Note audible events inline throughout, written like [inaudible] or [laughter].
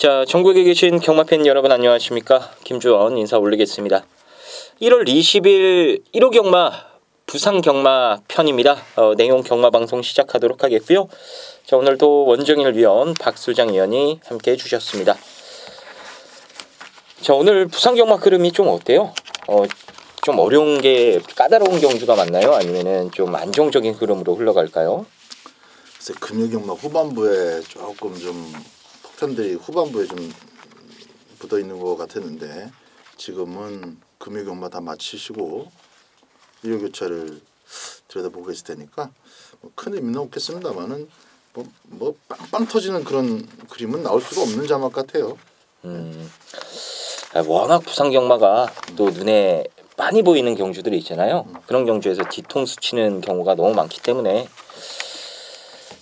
자, 전국에 계신 경마팬 여러분 안녕하십니까? 김주원 인사 올리겠습니다. 1월 20일 1호 경마 부상 경마 편입니다. 어, 내용 경마 방송 시작하도록 하겠고요. 자, 오늘도 원정일 위원 박수장 위원이 함께 해주셨습니다. 자, 오늘 부상 경마 흐름이 좀 어때요? 어, 좀 어려운 게 까다로운 경주가 맞나요? 아니면은 좀 안정적인 흐름으로 흘러갈까요? 글쎄 금요 경마 후반부에 조금 좀 폭탄들이 후반부에 좀 붙어 있는 것 같았는데 지금은 금요 경마 다 마치시고 일요교차를 들여다보고 계실 테니까 뭐 큰 의미는 없겠습니다만은 뭐, 뭐 빵빵 터지는 그런 그림은 나올 수가 없는 자막 같아요. 음, 아, 워낙 부상 경마가 또 눈에 많이 보이는 경주들이 있잖아요. 그런 경주에서 뒤통수 치는 경우가 너무 많기 때문에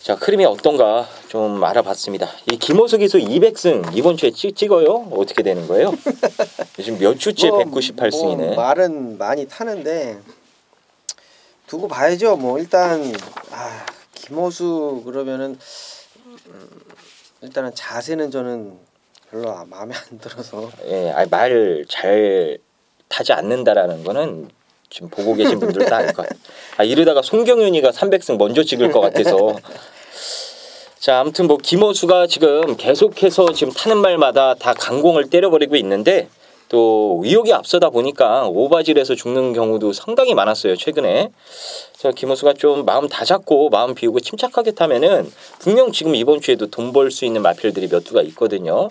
자 흐름이 어떤가 좀 알아봤습니다. 이 김호수 기수 200승 이번 주에 찍, 찍어요? 어떻게 되는 거예요? [laughs] 지금 몇 주째 뭐, 198승이네. 뭐 말은 많이 타는데 두고 봐야죠. 뭐 일단 아, 김호수 그러면은 음, 일단은 자세는 저는 별로 아- 마음에 안 들어서 예, 말 잘 타지 않는다라는 거는 지금 보고 계신 분들 다 알 거예요. 아, 이러다가 송경윤이가 300승 먼저 찍을 것 같아서. 자, 아무튼 뭐 김호수가 지금 계속해서 지금 타는 말마다 다 강공을 때려버리고 있는데 또 의욕이 앞서다 보니까 오바질에서 죽는 경우도 상당히 많았어요 최근에. 자, 김호수가 좀 마음 다 잡고 마음 비우고 침착하게 타면은 분명 지금 이번 주에도 돈 벌 수 있는 마필들이 몇 두가 있거든요.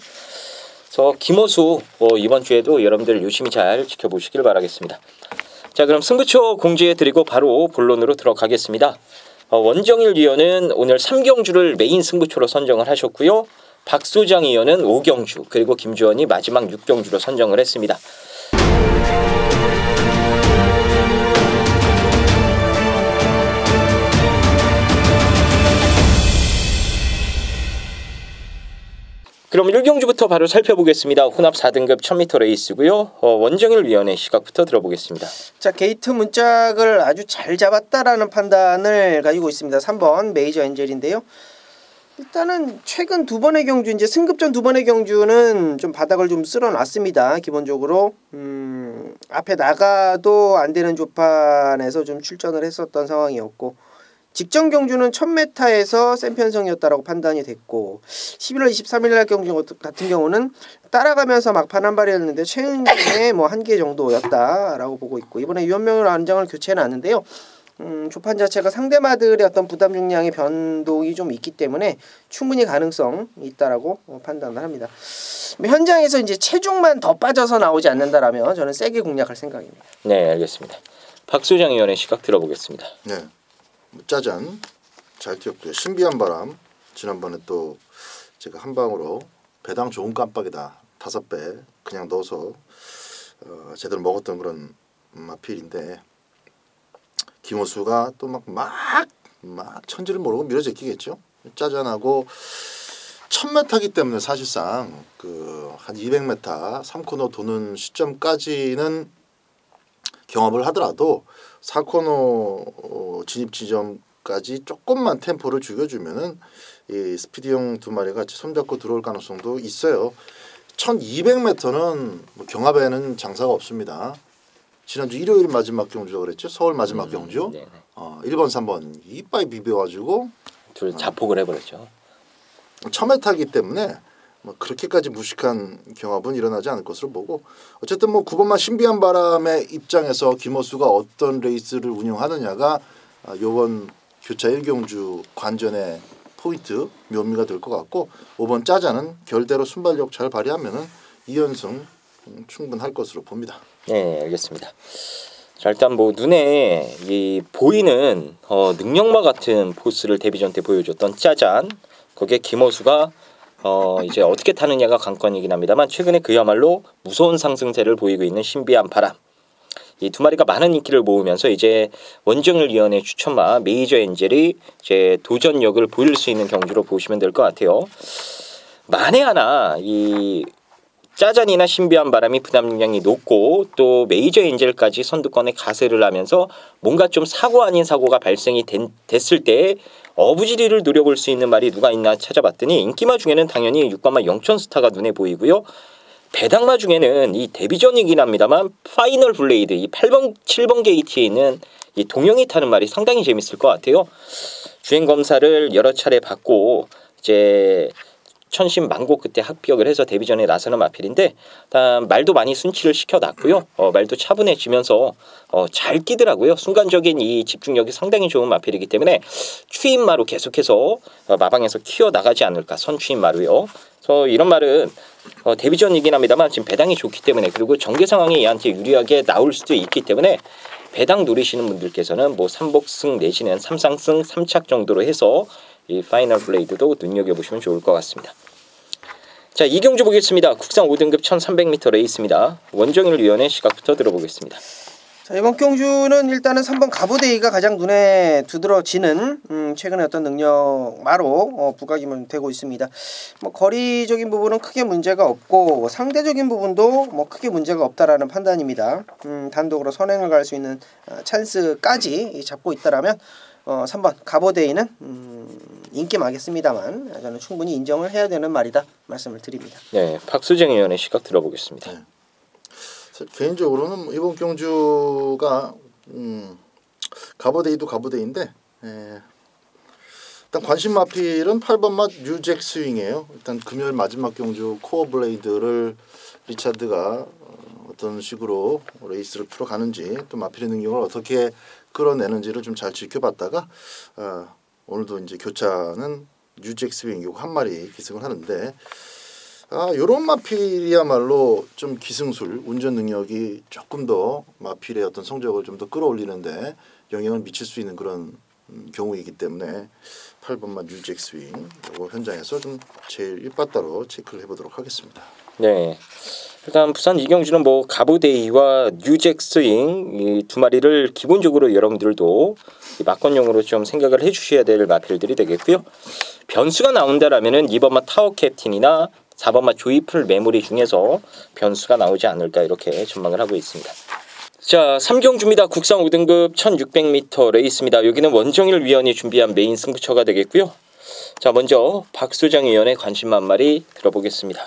그래서 김호수 어, 이번 주에도 여러분들 유심히 잘 지켜보시길 바라겠습니다. 자 그럼 승부처 공지해 드리고 바로 본론으로 들어가겠습니다. 어, 원정일 위원은 오늘 3경주를 메인 승부처로 선정을 하셨고요. 박소장 위원은 5경주 그리고 김주원이 마지막 6경주로 선정을 했습니다. 그럼 1경주부터 바로 살펴보겠습니다. 혼합 4등급 1000m 레이스고요. 어, 원정일 위원의 시각부터 들어보겠습니다. 자 게이트 문짝을 아주 잘 잡았다라는 판단을 가지고 있습니다. 3번 메이저 엔젤인데요. 일단은 최근 두 번의 경주 이제 승급전 두 번의 경주는 좀 바닥을 좀 쓸어놨습니다. 기본적으로 음, 앞에 나가도 안 되는 조판에서 좀 출전을 했었던 상황이었고 직전 경주는 1000m에서 센 편성이었다라고 판단이 됐고 11월 23일 날 경주 같은 경우는 따라가면서 막판 한 발이었는데 최은중의 뭐 한 개 정도였다라고 보고 있고 이번에 유연명으로 안장을 교체해 놨는데요. 음, 조판 자체가 상대마들의 어떤 부담 중량의 변동이 좀 있기 때문에 충분히 가능성 있다라고 어, 판단을 합니다. 뭐 현장에서 이제 체중만 더 빠져서 나오지 않는다라면 저는 세게 공략할 생각입니다. 네, 알겠습니다. 박수장 위원의 시각 들어보겠습니다. 네, 뭐 짜잔 잘 튀었고요. 신비한 바람 지난번에 또 제가 한 방으로 배당 좋은 깜빡이다 다섯 배 그냥 넣어서 어, 제대로 먹었던 그런 마필인데 김호수가 또 막 막 막 천지를 모르고 밀어제끼겠죠. 짜잔하고 1000m이기 때문에 사실상 그 한 200m 3코너 도는 시점까지는 경험을 하더라도 4코너 어, 진입 지점까지 조금만 템포를 죽여주면은 이 스피드형 두 마리가 같이 손잡고 들어올 가능성도 있어요. 1200m는 뭐 경합에는 장사가 없습니다. 지난주 일요일 마지막 경주가 그랬죠. 서울 마지막 경주. 네, 네. 어, 1번 3번 이빠이 비벼가지고 둘 자폭을 해버렸죠. 처음에 타기 때문에 뭐 그렇게까지 무식한 경합은 일어나지 않을 것으로 보고 어쨌든 뭐 9번만 신비한 바람의 입장에서 김호수가 어떤 레이스를 운영하느냐가 아, 요번 교차 1경주 관전의 포인트 묘미가 될 것 같고 5번 짜자는 결대로 순발력 잘 발휘하면은 2연승 음, 충분할 것으로 봅니다. 네, 알겠습니다. 자, 일단 뭐 눈에 이 보이는 어, 능력마 같은 포스를 데뷔전 때 보여줬던 짜잔 거기에 김호수가 어, 이제 어떻게 타느냐가 관건이긴 합니다만 최근에 그야말로 무서운 상승세를 보이고 있는 신비한 바람 이 두 마리가 많은 인기를 모으면서 이제 원정일 위원의 추천마 메이저 엔젤이 이제 도전력을 보일 수 있는 경주로 보시면 될 것 같아요. 만에 하나 이 짜잔이나 신비한 바람이 부담 능량이 높고 또 메이저 엔젤까지 선두권에 가세를 하면서 뭔가 좀 사고 아닌 사고가 발생이 된, 됐을 때 어부지리를 노려볼 수 있는 말이 누가 있나 찾아봤더니 인기마 중에는 당연히 육관마 영천스타가 눈에 보이고요. 배당마 중에는 이 데뷔전이긴 합니다만 파이널 블레이드 이 8번 7번 게이트에 있는 이 동영이 타는 말이 상당히 재밌을 것 같아요. 주행 검사를 여러 차례 받고 이제 천신 만고 그때 합격을 해서 데뷔 전에 나서는 마필인데 일단 말도 많이 순치를 시켜놨고요. 어, 말도 차분해지면서 어, 잘 끼더라고요. 순간적인 이 집중력이 상당히 좋은 마필이기 때문에 추임마로 계속해서 어, 마방에서 키워 나가지 않을까 선추임마로요. 그래서 이런 말은 어, 데뷔 전이긴 합니다만 지금 배당이 좋기 때문에 그리고 전개 상황이 얘한테 유리하게 나올 수도 있기 때문에 배당 노리시는 분들께서는 뭐 삼복승 내지는 삼상승 삼착 정도로 해서 이 파이널 블레이드도 눈여겨보시면 좋을 것 같습니다. 자, 이경주 보겠습니다. 국상 5등급 1300m 레이스입니다. 원정일 위원의 시각부터 들어보겠습니다. 자, 이번 경주는 일단은 3번 가보데이가 가장 눈에 두드러지는 음, 최근에 어떤 능력마로 어, 부각이 되고 있습니다. 뭐 거리적인 부분은 크게 문제가 없고 상대적인 부분도 뭐 크게 문제가 없다라는 판단입니다. 음, 단독으로 선행을 갈 수 있는 어, 찬스까지 잡고 있다라면 어, 3번 가보데이는 음, 인기많겠습니다만 저는 충분히 인정을 해야 되는 말이다 말씀을 드립니다. 네, 박수정 의원의 시각 들어보겠습니다. 네. 개인적으로는 이번 경주가 음, 가보데이도 가보데이인데 예, 일단 관심 마필은 8번 맛 뉴잭 스윙이에요. 일단 금요일 마지막 경주 코어 블레이드를 리차드가 어, 어떤 식으로 레이스를 풀어가는지 또 마필의 능력을 어떻게 끌어내는지를 좀 잘 지켜봤다가 어, 오늘도 이제 교차는 뉴잭 스윙이고 한 마리 기승을 하는데 아, 요런 마필이야말로 좀 기승술, 운전 능력이 조금 더 마필의 어떤 성적을 좀 더 끌어올리는데 영향을 미칠 수 있는 그런 음, 경우이기 때문에 8번만 뉴잭 스윙 요거 현장에서 좀 제일 일바따로 체크를 해보도록 하겠습니다. 네. 일단 부산 이경주는 뭐 가브데이와 뉴잭 스윙 이두 마리를 기본적으로 여러분들도 막건용으로 좀 생각을 해주셔야 될 마필들이 되겠고요. 변수가 나온다라면은 2번마 타워 캡틴이나 4번마 조이풀 메모리 중에서 변수가 나오지 않을까 이렇게 전망을 하고 있습니다. 자, 3경주입니다. 국상 5등급 1600m 레이스입니다. 여기는 원정일 위원이 준비한 메인 승부처가 되겠고요. 자, 먼저 박수장 위원의 관심 만말이 들어보겠습니다.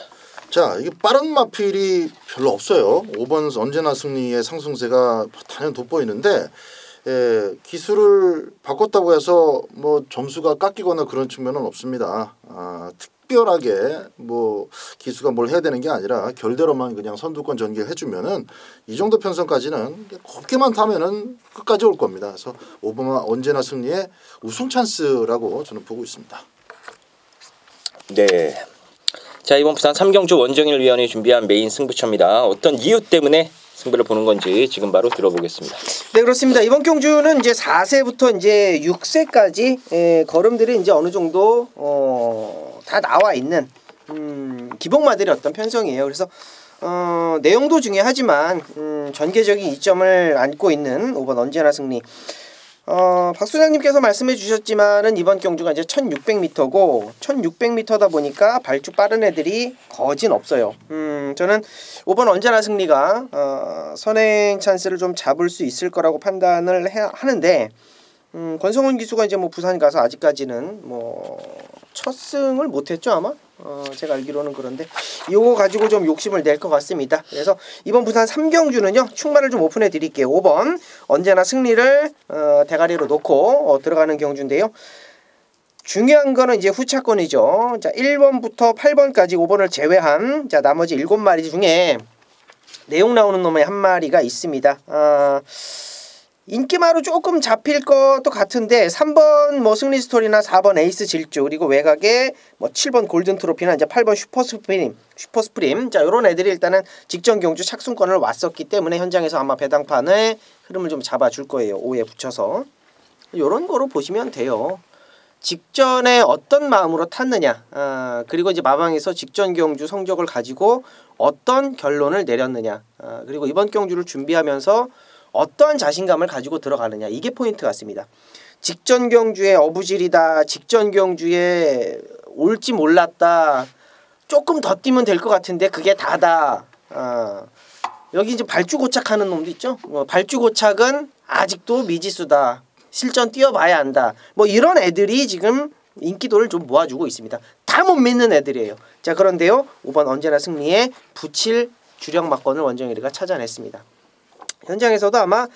자, 이게 빠른 마필이 별로 없어요. 5번 언제나 승리의 상승세가 단연 돋보이는데 예, 기술을 바꿨다고 해서 뭐 점수가 깎이거나 그런 측면은 없습니다. 아, 특별하게 뭐 기수가 뭘 해야 되는 게 아니라 결대로만 그냥 선두권 전개 해 주면은 이 정도 편성까지는 곱게만 타면은 끝까지 올 겁니다. 그래서 오바마 언제나 승리의 우승 찬스라고 저는 보고 있습니다. 네. 자 이번 부산 삼경주 원정일 위원이 준비한 메인 승부처입니다. 어떤 이유 때문에 승부를 보는 건지 지금 바로 들어보겠습니다. 네 그렇습니다. 이번 경주는 이제 4세부터 이제 6세까지 예, 걸음들이 이제 어느 정도 어, 다 나와 있는 음, 기복마들의 어떤 편성이에요. 그래서 어, 내용도 중요하지만 음, 전개적인 이점을 안고 있는 5번 언제나 승리. 어, 박 소장님께서 말씀해 주셨지만은 이번 경주가 이제 1600m고 1600m다 보니까 발주 빠른 애들이 거진 없어요. 음, 저는 5번 언제나 승리가 어, 선행 찬스를 좀 잡을 수 있을 거라고 판단을 해, 하는데 음, 권성훈 기수가 이제 뭐 부산 가서 아직까지는 뭐 첫 승을 못 했죠, 아마? 어, 제가 알기로는 그런데 이거 가지고 좀 욕심을 낼 것 같습니다. 그래서 이번 부산 3경주는요. 충만을 좀 오픈해 드릴게요. 5번 언제나 승리를 어, 대가리로 놓고 어, 들어가는 경주인데요. 중요한 거는 이제 후차권이죠. 자, 1번부터 8번까지 5번을 제외한 자, 나머지 7마리 중에 내용 나오는 놈의 한 마리가 있습니다. 아, 인기마로 조금 잡힐 것도 같은데 3번 뭐 승리 스토리나 4번 에이스 질주 그리고 외곽에 뭐 7번 골든 트로피나 이제 8번 슈퍼 스프림 슈퍼 스프림. 자 요런 애들이 일단은 직전 경주 착순권을 왔었기 때문에 현장에서 아마 배당판의 흐름을 좀 잡아줄 거예요 5에 붙여서. 요런 거로 보시면 돼요. 직전에 어떤 마음으로 탔느냐 아, 그리고 이제 마방에서 직전 경주 성적을 가지고 어떤 결론을 내렸느냐 아, 그리고 이번 경주를 준비하면서 어떠한 자신감을 가지고 들어가느냐 이게 포인트 같습니다. 직전 경주에 어부질이다. 직전 경주에 올지 몰랐다. 조금 더 뛰면 될 것 같은데 그게 다다. 아, 여기 이제 발주 고착하는 놈도 있죠. 어, 발주 고착은 아직도 미지수다. 실전 뛰어봐야 한다. 뭐 이런 애들이 지금 인기도를 좀 모아주고 있습니다. 다 못 믿는 애들이에요. 자 그런데요 5번 언제나 승리에 붙일 주력 막건을 원정일이가 찾아냈습니다. 현장에서도 아마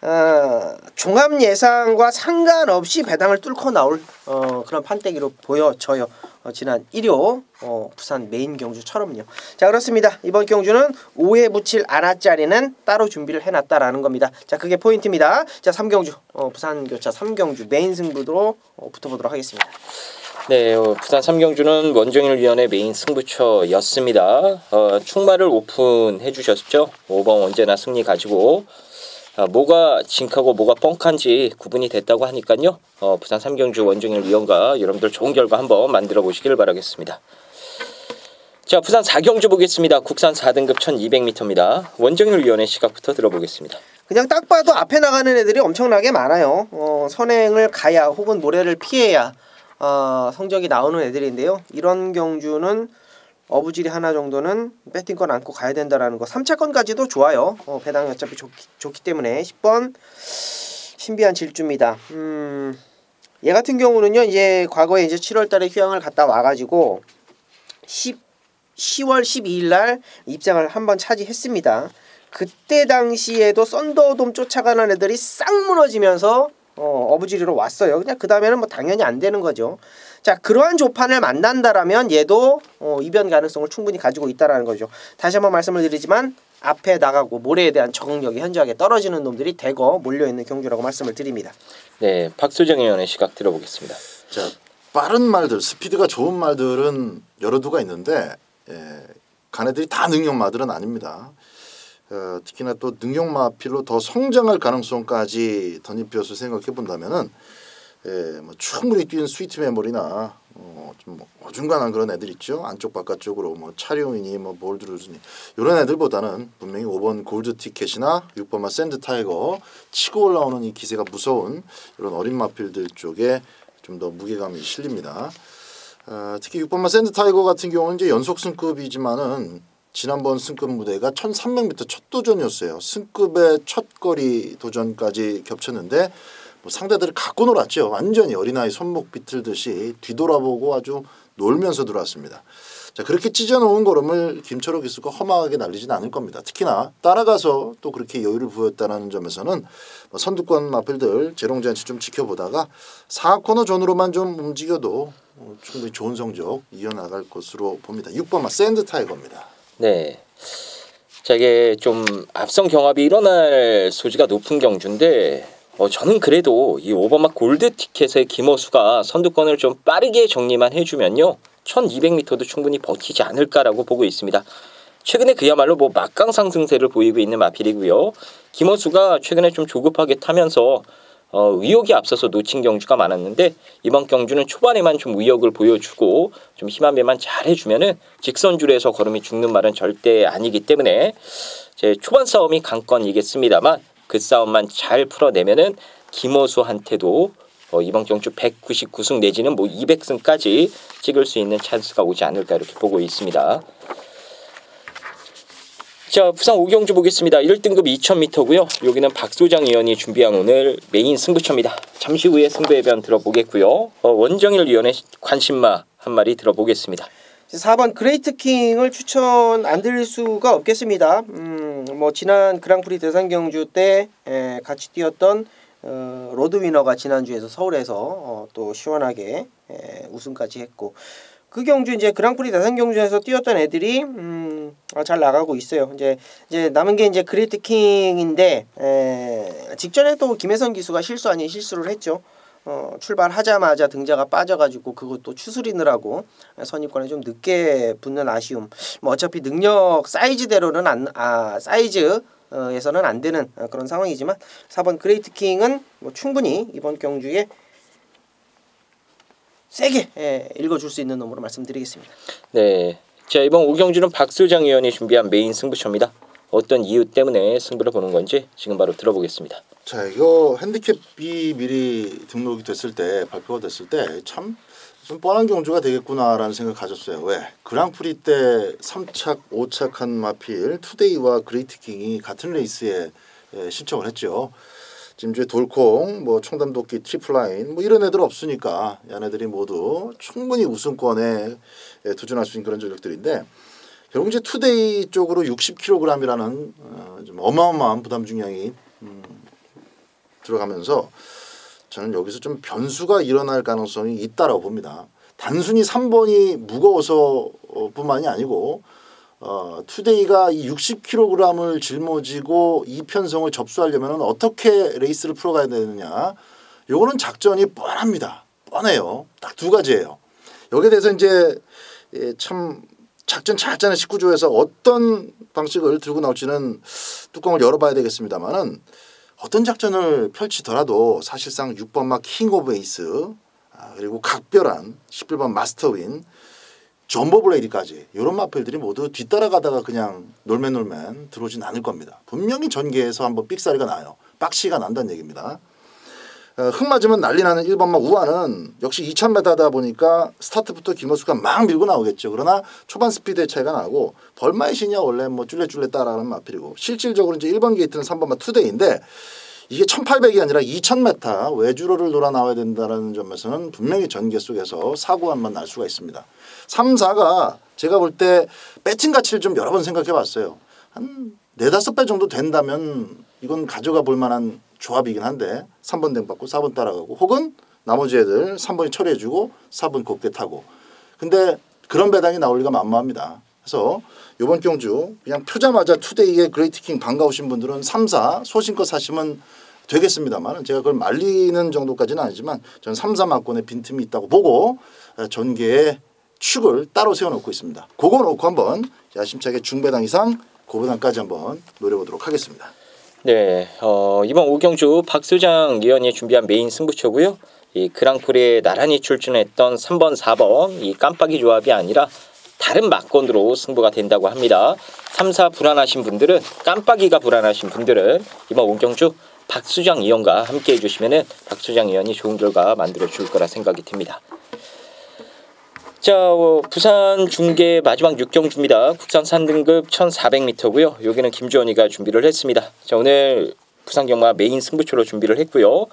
어, 종합 예상과 상관없이 배당을 뚫고 나올 어, 그런 판때기로 보여져요. 어, 지난 일요 어, 부산 메인 경주처럼요. 자 그렇습니다. 이번 경주는 5회 붙일 안아짜리는 따로 준비를 해놨다라는 겁니다. 자 그게 포인트입니다. 자 3경주 어, 부산 교차 3경주 메인 승부로 어, 붙어보도록 하겠습니다. 네, 어, 부산 삼경주는 원정일 위원회 메인 승부처였습니다. 어, 충마를 오픈해 주셨죠. 5번 언제나 승리 가지고 아, 뭐가 징크하고 뭐가 뻥칸지 구분이 됐다고 하니까요. 어, 부산 삼경주 원정일 위원과 여러분들 좋은 결과 한번 만들어 보시길 바라겠습니다. 자, 부산 4경주 보겠습니다. 국산 4등급 1200m입니다. 원정일 위원의 시각부터 들어보겠습니다. 그냥 딱 봐도 앞에 나가는 애들이 엄청나게 많아요. 어, 선행을 가야 혹은 모래를 피해야 어, 성적이 나오는 애들인데요. 이런 경주는 어부질이 하나 정도는 배팅권 안고 가야 된다라는 거. 3차권까지도 좋아요. 어, 배당이 어차피 좋기, 좋기 때문에 10번 신비한 질주입니다. 음, 얘 같은 경우는요. 이제 과거에 이제 7월 달에 휴양을 갔다 와 가지고 10 10월 12일 날 입장을 한번 차지했습니다. 그때 당시에도 썬더돔 쫓아가는 애들이 싹 무너지면서 어, 어부지리로 왔어요. 그냥 그 다음에는 뭐 당연히 안 되는 거죠. 자 그러한 조판을 만난다라면 얘도 어, 이변 가능성을 충분히 가지고 있다라는 거죠. 다시 한번 말씀을 드리지만 앞에 나가고 모래에 대한 적응력이 현저하게 떨어지는 놈들이 대거 몰려 있는 경주라고 말씀을 드립니다. 네, 박수정 의원의 시각 들어보겠습니다. 자 빠른 말들 스피드가 좋은 말들은 여러 두가 있는데 예, 가네들이 다 능력마들은 아닙니다. 어, 특히나 또 능력마필로 더 성장할 가능성까지 덧입혀서 생각해 본다면은 예, 뭐 충분히 뛴 스위트 메모리나 어, 좀뭐 어중간한 그런 애들 있죠. 안쪽 바깥쪽으로 뭐 차룡이니 뭐 볼드루즈니 이런 애들보다는 분명히 5번 골드 티켓이나 6번마 샌드 타이거 치고 올라오는 이 기세가 무서운 이런 어린 마필들 쪽에 좀 더 무게감이 실립니다. 어, 특히 6번마 샌드 타이거 같은 경우는 이제 연속 승급이지만은 지난번 승급 무대가 1300m 첫 도전이었어요. 승급의 첫 거리 도전까지 겹쳤는데 뭐 상대들을 갖고 놀았죠. 완전히 어린아이 손목 비틀듯이 뒤돌아보고 아주 놀면서 들어왔습니다. 자 그렇게 찢어놓은 걸음을 김철호 기수가 험하게 날리진 않을 겁니다. 특히나 따라가서 또 그렇게 여유를 부였다는 점에서는 뭐 선두권 마필들 재롱잔치 좀 지켜보다가 4코너 전으로만 좀 움직여도 어, 충분히 좋은 성적 이어나갈 것으로 봅니다. 6번 마 샌드 타이거입니다. 네. 자 이게 좀 앞선 경합이 일어날 소지가 높은 경주인데 어, 저는 그래도 이 오버막 골드 티켓의 김호수가 선두권을 좀 빠르게 정리만 해주면요 1200m도 충분히 버티지 않을까라고 보고 있습니다. 최근에 그야말로 뭐 막강 상승세를 보이고 있는 마필이고요. 김호수가 최근에 좀 조급하게 타면서 어, 의욕이 앞서서 놓친 경주가 많았는데 이번 경주는 초반에만 좀 의욕을 보여주고 좀 힘한 배만 잘 해주면은 직선줄에서 걸음이 죽는 말은 절대 아니기 때문에 제 초반 싸움이 강건이겠습니다만 그 싸움만 잘 풀어내면은 김호수한테도 어, 이번 경주 199승 내지는 뭐 200승까지 찍을 수 있는 찬스가 오지 않을까 이렇게 보고 있습니다. 자, 부산 오경주 보겠습니다. 1등급 2000m고요. 여기는 박소장 위원이 준비한 오늘 메인 승부처입니다. 잠시 후에 승부 해변 들어보겠고요. 어, 원정일 위원의 관심마 한 마리 들어보겠습니다. 4번 그레이트 킹을 추천 안 드릴 수가 없겠습니다. 음, 뭐 지난 그랑프리 대상 경주 때 에, 같이 뛰었던 어, 로드 위너가 지난주에서 서울에서 어, 또 시원하게 에, 우승까지 했고 그 경주 이제 그랑프리 대상 경주에서 뛰었던 애들이 음, 어, 잘 나가고 있어요. 이제 이제 남은 게 이제 그레이트 킹인데 에, 직전에 또 김혜선 기수가 실수 아닌 실수를 했죠. 어, 출발하자마자 등자가 빠져가지고 그것도 추스리느라고 선입권에 좀 늦게 붙는 아쉬움. 뭐 어차피 능력 사이즈대로는 안, 아 사이즈 어, 에서는 안 되는 그런 상황이지만 4번 그레이트 킹은 뭐 충분히 이번 경주에 세게 예, 읽어줄 수 있는 놈으로 말씀드리겠습니다. 네. 자 이번 오경주는 박수장 의원이 준비한 메인 승부처입니다. 어떤 이유 때문에 승부를 보는 건지 지금 바로 들어보겠습니다. 자 이거 핸디캡이 미리 등록이 됐을 때 발표가 됐을 때 참 좀 뻔한 경주가 되겠구나라는 생각 가졌어요. 왜? 그랑프리 때 3착, 5착한 마필 투데이와 그레이트킹이 같은 레이스에 예, 신청을 했죠. 짐주의 돌콩, 뭐 청담도끼 트리플라인 뭐 이런 애들 없으니까 얘네들이 모두 충분히 우승권에 예, 도전할 수 있는 그런 전력들인데 결국 이제 투데이 쪽으로 60kg이라는 어, 좀 어마어마한 부담 중량이 음, 들어가면서 저는 여기서 좀 변수가 일어날 가능성이 있다라고 봅니다. 단순히 3번이 무거워서 어, 뿐만이 아니고 어, 투데이가 이 60kg을 짊어지고 이편성을 접수하려면 어떻게 레이스를 풀어가야 되느냐. 요거는 작전이 뻔합니다. 뻔해요. 딱 두 가지예요. 여기에 대해서 이제 예, 참 작전 잘 짜는 19조에서 어떤 방식을 들고 나올지는 뚜껑을 열어봐야 되겠습니다만은 어떤 작전을 펼치더라도 사실상 6번 막 킹 오브 에이스 아, 그리고 각별한 11번 마스터윈 점버 블레이드까지 이런 마필들이 모두 뒤따라가다가 그냥 놀맨 놀맨 들어오진 않을 겁니다. 분명히 전개에서 한번 삑사리가 나요. 빡시가 난다는 얘기입니다. 어, 흙 맞으면 난리 나는 1번마 우아는 역시 2000m다 보니까 스타트부터 김호수가 막 밀고 나오겠죠. 그러나 초반 스피드의 차이가 나고 벌마의 신이야 원래 뭐 쫄래쫄래 따라가는 마필이고 실질적으로 이제 1번 게이트는 3번마 투데이인데 이게 1800이 아니라 2000m 외주로를 돌아 나와야 된다는 점에서는 분명히 전개 속에서 사고 한번 날 수가 있습니다. 3, 4가 제가 볼 때 배팅 가치를 좀 여러 번 생각해 봤어요. 한 네다섯 배 정도 된다면 이건 가져가 볼 만한 조합이긴 한데 3번 댕 받고 4번 따라가고 혹은 나머지 애들 3번이 처리해주고 4번 곱게 타고 근데 그런 배당이 나올 리가 만무합니다. 그래서 이번 경주 그냥 펴자마자 투데이의 그레이트킹 반가우신 분들은 3, 4 소신껏 사시면 되겠습니다만 제가 그걸 말리는 정도까지는 아니지만 저는 3, 4만권에 빈틈이 있다고 보고 전개에 축을 따로 세워놓고 있습니다. 그거 놓고 한번 야심차게 중배당 이상 고배당까지 한번 노려보도록 하겠습니다. 네, 어, 이번 오경주 박수장 위원이 준비한 메인 승부처고요. 이 그랑프리에 나란히 출전했던 3번, 4번 이 깜빡이 조합이 아니라 다른 막건으로 승부가 된다고 합니다. 3, 4 불안하신 분들은 깜빡이가 불안하신 분들은 이번 오경주 박수장 위원과 함께 해주시면은 박수장 위원이 좋은 결과 만들어 줄 거라 생각이 듭니다. 자, 어, 부산 중계 마지막 6경주입니다. 국산 3등급 1,400m고요. 여기는 김주원이가 준비를 했습니다. 자, 오늘 부산 경마 메인 승부처로 준비를 했고요.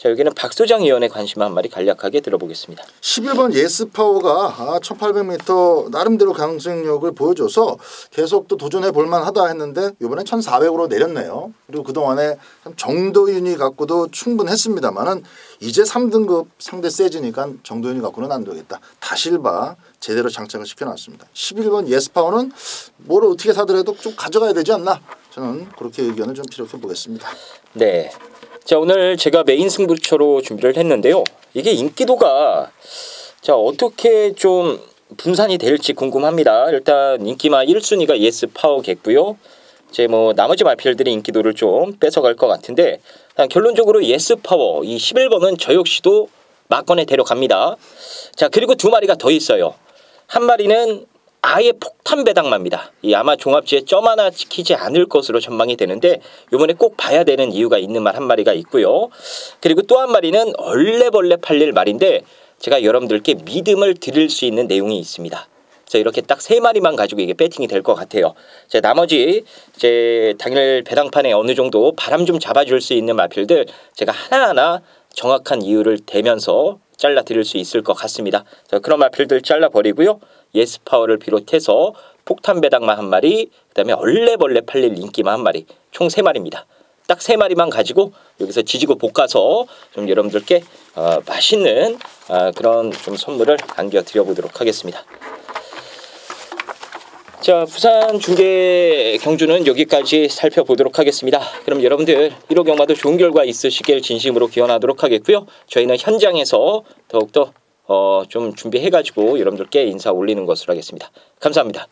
자 여기는 박소장 의원의 관심 한 마리 간략하게 들어보겠습니다. 11번 예스파워가 아, 1800m 나름대로 강승력을 보여줘서 계속 또 도전해 볼만하다 했는데 이번엔 1400으로 내렸네요. 그리고 그동안에 정도윤이 갖고도 충분했습니다만은 이제 3등급 상대 세지니까 정도윤이 갖고는 안 되겠다. 다실바 제대로 장착을 시켜놨습니다. 11번 예스파워는 뭘 어떻게 사더라도 좀 가져가야 되지 않나 저는 그렇게 의견을 좀 피력해 보겠습니다. 네. 자 오늘 제가 메인 승부처로 준비를 했는데요. 이게 인기도가 자 어떻게 좀 분산이 될지 궁금합니다. 일단 인기마 1순위가 예스 파워겠고요. 이제 뭐 나머지 마필들의 인기도를 좀 뺏어갈 것 같은데 결론적으로 예스 파워 이 11번은 저 역시도 막건에 데려갑니다. 자 그리고 두 마리가 더 있어요. 한 마리는 아예 폭탄 배당마입니다. 이 아마 종합지에 점 하나 찍히지 않을 것으로 전망이 되는데 요번에 꼭 봐야 되는 이유가 있는 말 한 마리가 있고요. 그리고 또 한 마리는 얼레벌레 팔릴 말인데 제가 여러분들께 믿음을 드릴 수 있는 내용이 있습니다. 자 이렇게 딱 세 마리만 가지고 이게 배팅이 될 것 같아요. 자 나머지 이제 당일 배당판에 어느 정도 바람 좀 잡아줄 수 있는 마필들 제가 하나하나 정확한 이유를 대면서 잘라 드릴 수 있을 것 같습니다. 자 그런 마필들 잘라 버리고요. 예스파워를 비롯해서 폭탄 배당만 한 마리, 그다음에 얼레벌레 팔릴 인기만 한 마리, 총 세 마리입니다. 딱 세 마리만 가지고 여기서 지지고 볶아서 좀 여러분들께 어, 맛있는 어, 그런 좀 선물을 안겨 드려보도록 하겠습니다. 자, 부산 중계 경주는 여기까지 살펴보도록 하겠습니다. 그럼 여러분들 1호 경마도 좋은 결과 있으시길 진심으로 기원하도록 하겠고요. 저희는 현장에서 더욱더 어, 좀 준비해가지고 여러분들께 인사 올리는 것으로 하겠습니다. 감사합니다.